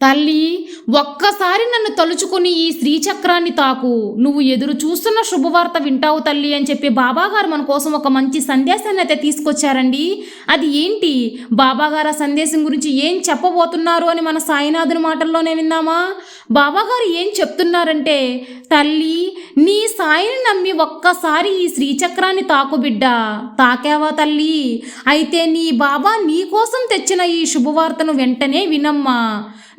తల్లి ఒక్కసారి నన్ను తలుచుకుని ఈ శ్రీచక్రాన్ని తాకు. నువ్వు ఎదురు చూస్తున్న శుభవార్త వింటావు తల్లి అని చెప్పి బాబాగారు మన కోసం ఒక మంచి సందేశాన్ని అయితే తీసుకొచ్చారండి. అది ఏంటి? బాబాగారు ఆ సందేశం గురించి ఏం చెప్పబోతున్నారు అని మన సాయినాథుని మాటల్లోనే విన్నామా బాబాగారు ఏం చెప్తున్నారంటే తల్లి నీ సాయిని నమ్మి ఒక్కసారి ఈ శ్రీచక్రాన్ని తాకు బిడ్డ. తాకావా తల్లి? అయితే నీ బాబా నీ కోసం తెచ్చిన ఈ శుభవార్తను వెంటనే వినమ్మా.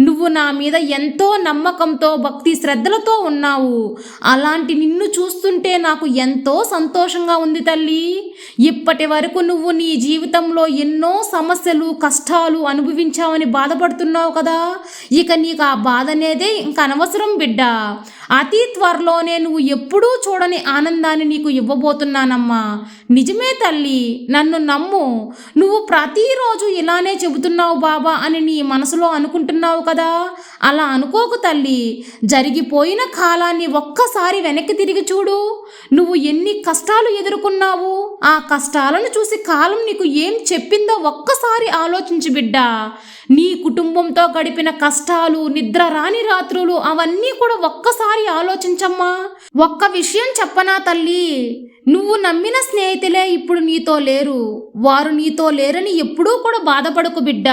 నువ్వు నా మీద ఎంతో నమ్మకంతో భక్తి శ్రద్ధలతో ఉన్నావు. అలాంటి నిన్ను చూస్తుంటే నాకు ఎంతో సంతోషంగా ఉంది తల్లి. ఇప్పటి వరకు నువ్వు నీ జీవితంలో ఎన్నో సమస్యలు కష్టాలు అనుభవించావని బాధపడుతున్నావు కదా. ఇక నీకు ఆ బాధ అనేదే ఇంక అనవసరం బిడ్డ. అతి త్వరలోనే నువ్వు ఎప్పుడూ చూడని ఆనందాన్ని నీకు ఇవ్వబోతున్నానమ్మా. నిజమే తల్లి నన్ను నమ్ము. నువ్వు ప్రతిరోజు ఇలానే చెబుతున్నావు బాబా అని నీ మనసులో అనుకుంటున్నావు కదా. అలా అనుకోకు తల్లి. జరిగిపోయిన కాలాన్ని ఒక్కసారి వెనక్కి తిరిగి చూడు. నువ్వు ఎన్ని కష్టాలు ఎదుర్కొన్నావు? ఆ కష్టాలను చూసి కాలం నీకు ఏం చెప్పిందో ఒక్కసారి ఆలోచించి బిడ్డ. నీ కుటుంబంతో గడిపిన కష్టాలు నిద్ర రాని రాత్రులు అవన్నీ కూడా ఒక్కసారి ఆలోచించమ్మా. ఒక్క విషయం చెప్పనా తల్లి? నువ్వు నమ్మిన స్నేహితులే ఇప్పుడు నీతో లేరు. వారు నీతో లేరని ఎప్పుడూ కూడా బాధపడకు బిడ్డ.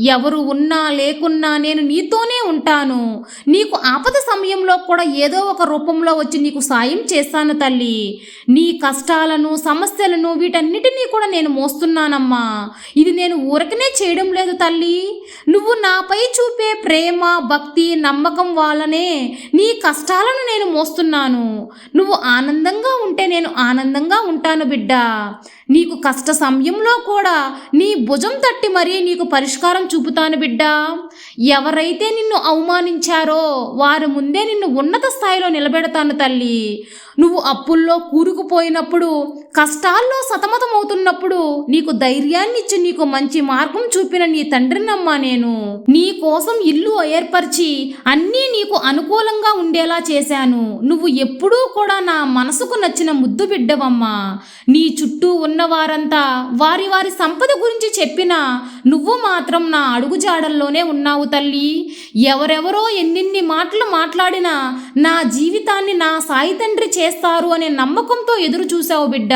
ఎవరు ఉన్నా లేకున్నా నేను నీతోనే ఉంటాను. నీకు ఆపద సమయంలో కూడా ఏదో ఒక రూపంలో వచ్చి నీకు సాయం చేస్తాను తల్లి. నీ కష్టాలను సమస్యలను వీటన్నిటినీ కూడా నేను మోస్తున్నానమ్మా. ఇది నేను ఊరకనే చేయడం లేదు తల్లి. నువ్వు నాపై చూపే ప్రేమ భక్తి నమ్మకం వల్లనే నీ కష్టాలను నేను మోస్తున్నాను. నువ్వు ఆనందంగా ఉంటే నేను ఆనందంగా ఉంటాను బిడ్డ. నీకు కష్ట సమయంలో కూడా నీ భుజం తట్టి మరీ నీకు పరిష్కారం చూపుతాను బిడ్డ. ఎవరైతే నిన్ను అవమానించారో వారి ముందే నిన్ను ఉన్నత స్థాయిలో నిలబెడతాను తల్లి. నువ్వు అప్పుల్లో కూరుకుపోయినప్పుడు కష్టాల్లో సతమతమవుతున్నప్పుడు నీకు ధైర్యాన్ని ఇచ్చి నీకు మంచి మార్గం చూపిన నీ తండ్రినమ్మా నేను. నీ కోసం ఇల్లు ఏర్పరిచి అన్నీ నీకు అనుకూలంగా ఉండేలా చేశాను. నువ్వు ఎప్పుడూ కూడా నా మనసుకు నచ్చిన ముద్దు బిడ్డవమ్మా. నీ చుట్టూ ఉన్న వారంతా వారి వారి సంపద గురించి చెప్పినా నువ్వు మాత్రం నా అడుగుజాడల్లోనే ఉన్నావు తల్లి. ఎవరెవరో ఎన్నిన్ని మాటలు మాట్లాడినా నా జీవితాన్ని నా సాయి తండ్రి చేస్తారు అనే నమ్మకంతో ఎదురు చూశావు బిడ్డ.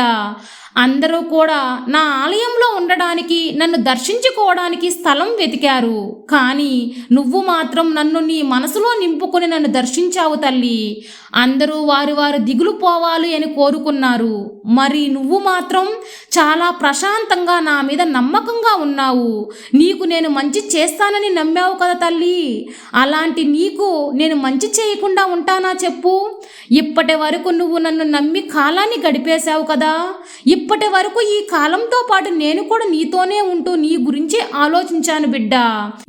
అందరూ కూడా నా ఆలయంలో ఉండడానికి నన్ను దర్శించుకోవడానికి స్థలం వెతికారు. కానీ నువ్వు మాత్రం నన్ను నీ మనసులో నింపుకొని నన్ను దర్శించావు తల్లి. అందరూ వారి వారు దిగులు పోవాలి అని కోరుకున్నారు. మరి నువ్వు మాత్రం చాలా ప్రశాంతంగా నా మీద నమ్మకంగా ఉన్నావు. నీకు నేను మంచి చేస్తానని నమ్మావు కదా తల్లి. అలాంటి నీకు నేను మంచి చేయకుండా ఉంటానా చెప్పు? ఇప్పటి వరకు నువ్వు నన్ను నమ్మి కాలాన్ని గడిపేశావు కదా. ఇప్పటి వరకు ఈ కాలంతో పాటు నేను కూడా నీతోనే ఉంటూ నీ గురించే ఆలోచించాను బిడ్డ.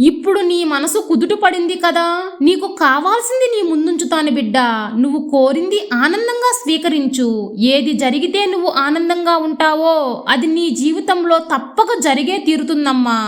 ఇప్పుడు నీ మనసు కుదుట పడింది కదా. నీకు కావాల్సింది నీ ముందుంచుతాను బిడ్డ. నువ్వు కోరింది ఆనందంగా స్వీకరించు. ఏది జరిగితే నువ్వు ఆనందంగా ఉంటావో అది నీ జీవితంలో తప్పక జరిగే తీరుతుందమ్మా.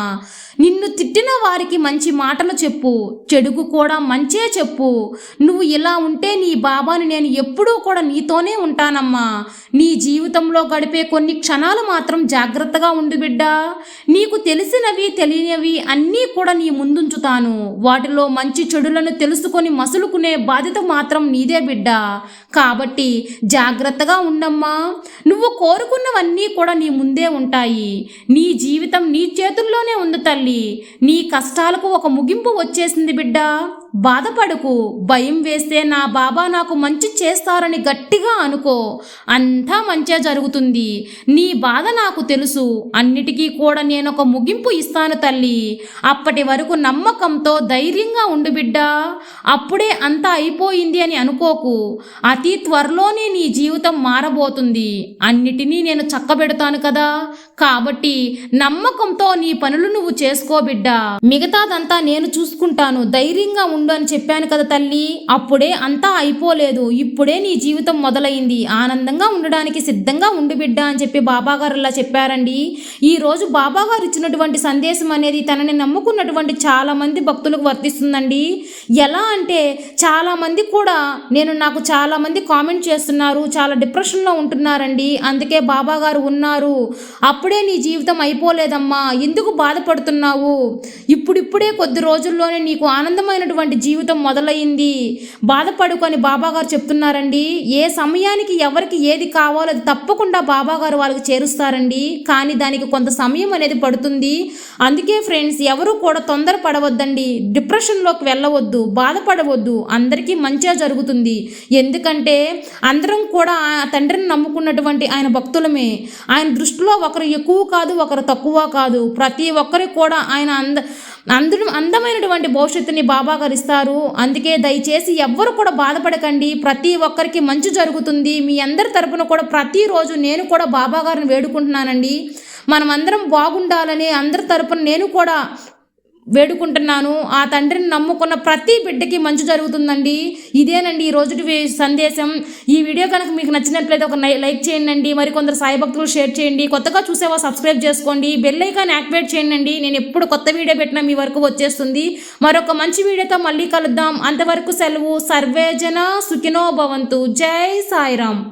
నిన్ను తిట్టిన వారికి మంచి మాటలు చెప్పు చెడుకు కూడా మంచే చెప్పు. నువ్వు ఇలా ఉంటే నీ బాబాని నేను ఎప్పుడూ కూడా నీతోనే ఉంటానమ్మా. నీ జీవితంలో గడిపే కొన్ని క్షణాలు మాత్రం జాగ్రత్తగా ఉండు బిడ్డా. నీకు తెలిసినవి తెలియనివి అన్నీ కూడా నీ ముందుంచుతాను. వాటిలో మంచి చెడులను తెలుసుకొని మసులుకునే బాధ్యత మాత్రం నీదే బిడ్డ. కాబట్టి జాగ్రత్తగా ఉండమ్మా. నువ్వు కోరుకున్నవన్నీ కూడా నీ ముందే ఉంటాయి. నీ జీవితం నీ చేతుల్లోనే ఉంది తల్లి. నీ కష్టాలకు ఒక ముగింపు వచ్చేసింది బిడ్డా. బాధపడకు. భయం వేస్తే నా బాబా నాకు మంచి చేస్తారని గట్టిగా అనుకో. అంతా మంచే జరుగుతుంది. నీ బాధ నాకు తెలుసు. అన్నిటికీ కూడా నేను ఒక ముగింపు ఇస్తాను తల్లి. అప్పటి వరకు నమ్మకంతో ధైర్యంగా ఉండు బిడ్డా. అప్పుడే అంతా అయిపోయింది అని అనుకోకు. అతి త్వరలోనే నీ జీవితం మారబోతుంది. అన్నిటినీ నేను చక్కబెడతాను కదా. కాబట్టి నమ్మకంతో నీ పనులు నువ్వు చేసుకో బిడ్డా. మిగతాదంతా నేను చూసుకుంటాను. ధైర్యంగా ఉండు. ఉండు అని చెప్పాను కదా తల్లి. అప్పుడే అంతా అయిపోలేదు. ఇప్పుడే నీ జీవితం మొదలైంది. ఆనందంగా ఉండడానికి సిద్ధంగా ఉండు బిడ్డ అని చెప్పి బాబాగారు ఇలా చెప్పారండి. ఈ రోజు ఇచ్చినటువంటి సందేశం అనేది తనని నమ్ముకున్నటువంటి చాలామంది భక్తులకు వర్తిస్తుందండి. ఎలా అంటే చాలామంది కూడా నేను నాకు చాలామంది కామెంట్ చేస్తున్నారు. చాలా డిప్రెషన్లో ఉంటున్నారండి. అందుకే బాబాగారు ఉన్నారు. అప్పుడే నీ జీవితం అయిపోలేదమ్మా. ఎందుకు బాధపడుతున్నావు? ఇప్పుడిప్పుడే కొద్ది రోజుల్లోనే నీకు ఆనందమైనటువంటి జీవితం మొదలైంది బాధపడుకొని బాబాగారు చెప్తున్నారండి ఏ సమయానికి ఎవరికి ఏది కావాలో అది తప్పకుండా బాబాగారు వాళ్ళకి చేరుస్తారండి. కానీ దానికి కొంత సమయం అనేది పడుతుంది. అందుకే ఫ్రెండ్స్ ఎవరు కూడా తొందర పడవద్దండి డిప్రెషన్లోకి వెళ్ళవద్దు బాధపడవద్దు. అందరికీ మంచిగా జరుగుతుంది. ఎందుకంటే అందరం కూడా తండ్రిని నమ్ముకున్నటువంటి ఆయన భక్తులమే. ఆయన దృష్టిలో ఒకరు ఎక్కువ కాదు ఒకరు తక్కువ కాదు. ప్రతి ఒక్కరికి కూడా ఆయన అంద అందరూ అందమైనటువంటి భవిష్యత్తుని బాబా గారు ఇస్తారు అందుకే దయచేసి ఎవ్వరు కూడా బాధపడకండి. ప్రతి ఒక్కరికి మంచి జరుగుతుంది. మీ అందరి తరపున కూడా ప్రతిరోజు నేను కూడా బాబా గారిని వేడుకుంటున్నానండి. మనమందరం బాగుండాలని అందరి తరపున నేను కూడా వేడుకుంటున్నాను. ఆ తండ్రిని నమ్ముకున్న ప్రతి బిడ్డకి మంచి జరుగుతుందండి. ఇదేనండి ఈ రోజుటి సందేశం. ఈ వీడియో కనుక మీకు నచ్చినట్లయితే ఒక లైక్ చేయండి మరి కొందరు సాయి భక్తులు షేర్ చేయండి. కొత్తగా చూసేవా సబ్స్క్రైబ్ చేసుకోండి. బెల్ ఐకాన్ యాక్టివేట్ చేయండి నేను ఎప్పుడు కొత్త వీడియో పెట్టినా మీ వరకు వచ్చేస్తుంది. మరొక మంచి వీడియోతో మళ్ళీ కలుద్దాం. అంతవరకు సెలవు. సర్వేజన సుఖినో భవంతు. జై సాయిరామ్.